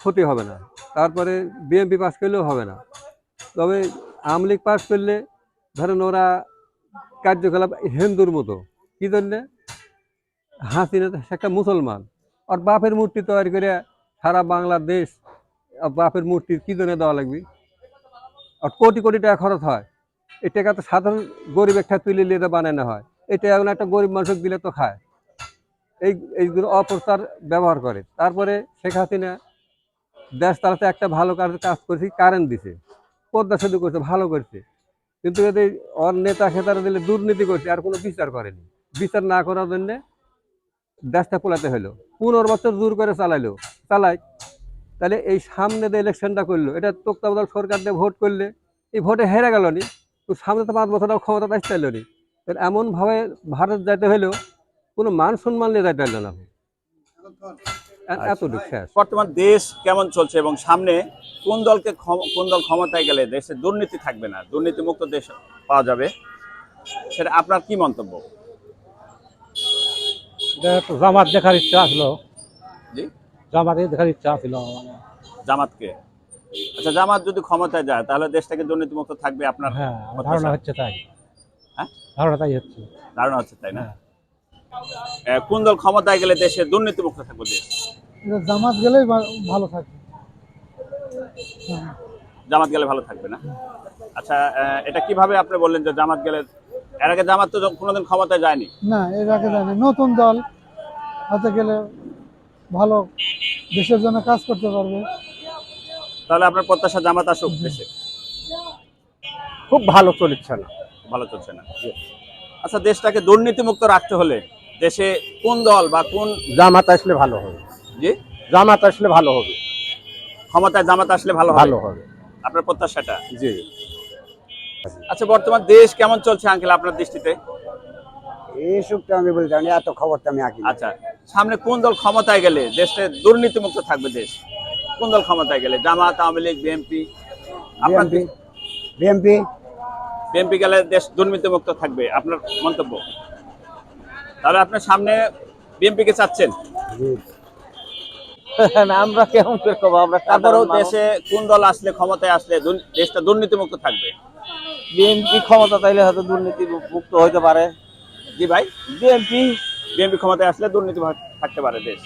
ক্ষতি হবে না। তারপরে বিএমপি পাস করলেও হবে না। তবে আওয়ামী লীগ পাস করলে ধরেন ওরা কার্যকলাপ হিন্দুর মতো। কি জন্যে? হাসিনা একটা মুসলমান। আর বাপের মূর্তি তৈরি করে সারা বাংলাদেশ বাপের মূর্তির কি জন্য দেওয়া লাগবে? আর কোটি কোটি টাকা খরচ হয়। এই টাকা তো সাধারণ গরিব একটা তুলে নিয়ে বানানো হয়। এটা এখন একটা গরিব মানুষকে দিলে তো খায়। এই, এইগুলো অপ্রচার ব্যবহার করে। তারপরে শেখ হাসিনা দেশ তালাতে একটা ভালো কাজ কাজ করেছে কারেন্ট দিছে। পদ্মা সেতু করছে, ভালো করছে। কিন্তু যদি ওর নেতা খেতারা দিলে দুর্নীতি করছে, আর কোনো বিচার করেনি। বিচার না করার জন্য দেশটা পোলাতে হলো পনেরো বছর দূর করে চালাইলো। চালাই তাহলে এই সামনে যে ইলেকশনটা করল, এটা তত্ত্বাবধায়ক সরকার দিয়ে ভোট করলে এই ভোটে হেরে গেল নি। তো সামনে তো পাঁচ বছর ক্ষমতা আসতে চাইলো নি। এমনভাবে ভারত যাইতে হলো কোনো মান সম্মান নিয়ে যাইতে হলো না এতটুকু শেষ। বর্তমান দেশ কেমন চলছে এবং সামনে কোন দলকে ক্ষম- কোন দল ক্ষমতায় গেলে দেশে দুর্নীতি থাকবে না দুর্নীতিমুক্ত দেশ পাওয়া যাবে? সেটা আপনার কি মন্তব্য? জামাত দেখার ইচ্ছা আসলো জি? জামাতে দেখার ইচ্ছা ছিল। মানে জামাতকে? আচ্ছা জামাত যদি ক্ষমতায় যায় তাহলে দেশটাকে দুর্নীতিমুক্ত থাকবে আপনার হ্যাঁ? ধারণা হচ্ছে তাই। হ্যাঁ? ধারণা তাই হচ্ছে। ধারণা হচ্ছে তাই না? হ্যাঁ। কোন দল ক্ষমতায় গেলে দেশে দুর্নীতিমুক্ত থাকবে দেশ? জামাত গেলেই ভালো থাকবে। জামাত গেলে ভালো থাকবে না? আচ্ছা এটা কীভাবে আপনি বললেন যে জামাত গেলে এর আগে জামাত তো কোনোদিন ক্ষমতায় যায়নি। না এর আগে জানি নতুন দল হাতে গেলে ভালো দেশের জন্য কাজ করতে পারবে। তাহলে আপনার প্রত্যাশা জামাত আসুক দেশে? খুব ভালো চলছে না। ভালো চলছে না। আচ্ছা দেশটাকে দুর্নীতিমুক্ত রাখতে হলে দেশে কোন দল বা কোন জামাত আসলে ভালো হবে। যে জামাত আসলে ভালো হবে। ক্ষমতায় জামাত আসলে ভালো ভালো হবে। আপনার প্রত্যাশাটা? জি। আচ্ছা বর্তমান দেশ কেমন চলছে আঙ্কেল আপনার দৃষ্টিতে? এইসবটা আমি বলতে পারি না, এত খবরটা আমি আঁকি আচ্ছা সামনে কোন দল ক্ষমতায় গেলে দেশে দুর্নীতিমুক্ত থাকবে দেশ? কোন দল ক্ষমতায় গেলে? জামাত আওয়ামী লীগ বিএনপি? আপনার বিএমপি বিএনপি গেলে দেশ দুর্নীতিমুক্ত থাকবে আপনার মন্তব্য? তাহলে আপনার সামনে বিএনপি কে চাচ্ছেন? আমরা কেমন করব? আমরা তারপরেও দেশে কোন দল আসলে ক্ষমতায় আসলে দেশটা দুর্নীতিমুক্ত থাকবে? বিএনপি ক্ষমতা তাইলে হয়তো দুর্নীতি মুক্ত হইতে পারে। জি ভাই। বিএনপি বিএনপি ক্ষমতায় আসলে দুর্নীতি থাকতে পারে দেশ।